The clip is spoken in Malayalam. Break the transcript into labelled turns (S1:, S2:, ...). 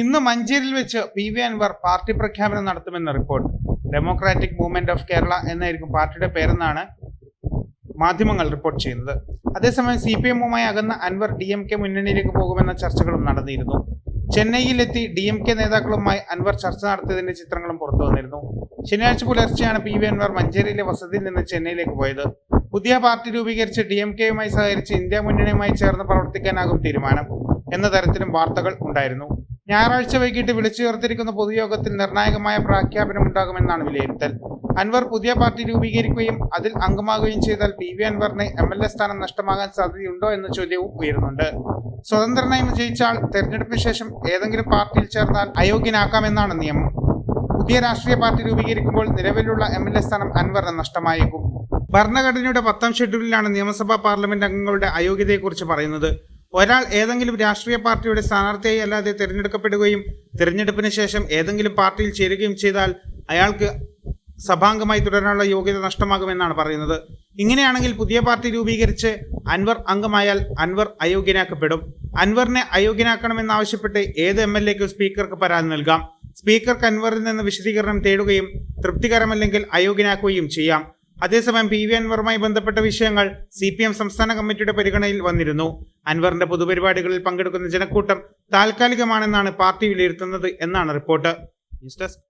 S1: ഇന്ന് മഞ്ചേരിയിൽ വെച്ച് പി വി അൻവർ പാർട്ടി പ്രഖ്യാപനം നടത്തുമെന്ന report. Democratic movement of Kerala എന്നായിരിക്കും പാർട്ടിയുടെ പേരെന്നാണ് മാധ്യമങ്ങൾ റിപ്പോർട്ട് ചെയ്യുന്നത്. അതേസമയം സി പി എമ്മുമായി അകന്ന അൻവർ ഡി എം കെ മുന്നണിയിലേക്ക് പോകുമെന്ന ചർച്ചകളും നടന്നിരുന്നു. ചെന്നൈയിലെത്തി ഡി എം കെ നേതാക്കളുമായി അൻവർ ചർച്ച നടത്തിയതിന്റെ ചിത്രങ്ങളും പുറത്തു വന്നിരുന്നു. ശനിയാഴ്ച പുലർച്ചെയാണ് പി വി അൻവർ മഞ്ചേരിയിലെ വസതിയിൽ നിന്ന് ചെന്നൈയിലേക്ക് പോയത്. പുതിയ പാർട്ടി രൂപീകരിച്ച് ഡി എം കെയുമായി സഹകരിച്ച് ഇന്ത്യ മുന്നണിയുമായി ചേർന്ന് പ്രവർത്തിക്കാനാകും തീരുമാനം എന്ന തരത്തിലും വാർത്തകൾ ഉണ്ടായിരുന്നു. ഞായറാഴ്ച വൈകിട്ട് വിളിച്ചു ചേർത്തിരിക്കുന്ന പൊതുയോഗത്തിൽ നിർണായകമായ പ്രഖ്യാപനമുണ്ടാകുമെന്നാണ് വിലയിരുത്തൽ. അൻവർ പുതിയ പാർട്ടി രൂപീകരിക്കുകയും അതിൽ അംഗമാകുകയും ചെയ്താൽ പി വി അൻവറിന് എം എൽ എ സ്ഥാനം നഷ്ടമാകാൻ സാധ്യതയുണ്ടോ എന്ന ചോദ്യവും ഉയരുന്നുണ്ട്. സ്വതന്ത്രനായി വിജയിച്ച ആൾ തെരഞ്ഞെടുപ്പിന് ശേഷം ഏതെങ്കിലും പാർട്ടിയിൽ ചേർന്നാൽ അയോഗ്യനാക്കാമെന്നാണ് നിയമം. പുതിയ രാഷ്ട്രീയ പാർട്ടി രൂപീകരിക്കുമ്പോൾ നിലവിലുള്ള എം എൽ എ സ്ഥാനം അൻവറിന് നഷ്ടമായേക്കും. ഭരണഘടനയുടെ പത്താം ഷെഡ്യൂളിലാണ് നിയമസഭാ പാർലമെന്റ് അംഗങ്ങളുടെ അയോഗ്യതയെക്കുറിച്ച് പറയുന്നത്. ഒരാൾ ഏതെങ്കിലും രാഷ്ട്രീയ പാർട്ടിയുടെ സ്ഥാനാർത്ഥിയായി അല്ലാതെ തിരഞ്ഞെടുക്കപ്പെടുകയും തിരഞ്ഞെടുപ്പിന് ശേഷം ഏതെങ്കിലും പാർട്ടിയിൽ ചേരുകയും ചെയ്താൽ അയാൾക്ക് സഭാംഗമായി തുടരാനുള്ള യോഗ്യത നഷ്ടമാകുമെന്നാണ് പറയുന്നത്. ഇങ്ങനെയാണെങ്കിൽ പുതിയ പാർട്ടി രൂപീകരിച്ച് അൻവർ അംഗമായാൽ അൻവർ അയോഗ്യനാക്കപ്പെടും. അൻവറിനെ അയോഗ്യനാക്കണമെന്നാവശ്യപ്പെട്ട് ഏത് എം എൽ എക്കും സ്പീക്കർക്ക് പരാതി നൽകാം. സ്പീക്കർക്ക് അൻവറിൽ നിന്ന് വിശദീകരണം തേടുകയും തൃപ്തികരമല്ലെങ്കിൽ അയോഗ്യനാക്കുകയും ചെയ്യാം. അതേസമയം പി വി അൻവറുമായി ബന്ധപ്പെട്ട വിഷയങ്ങൾ സി പി എം സംസ്ഥാന കമ്മിറ്റിയുടെ പരിഗണനയിൽ വന്നിരുന്നു. അൻവറിന്റെ പൊതുപരിപാടികളിൽ പങ്കെടുക്കുന്ന ജനക്കൂട്ടം താൽക്കാലികമാണെന്നാണ് പാർട്ടി വിലയിരുത്തുന്നത് എന്നാണ് റിപ്പോർട്ട്. News desk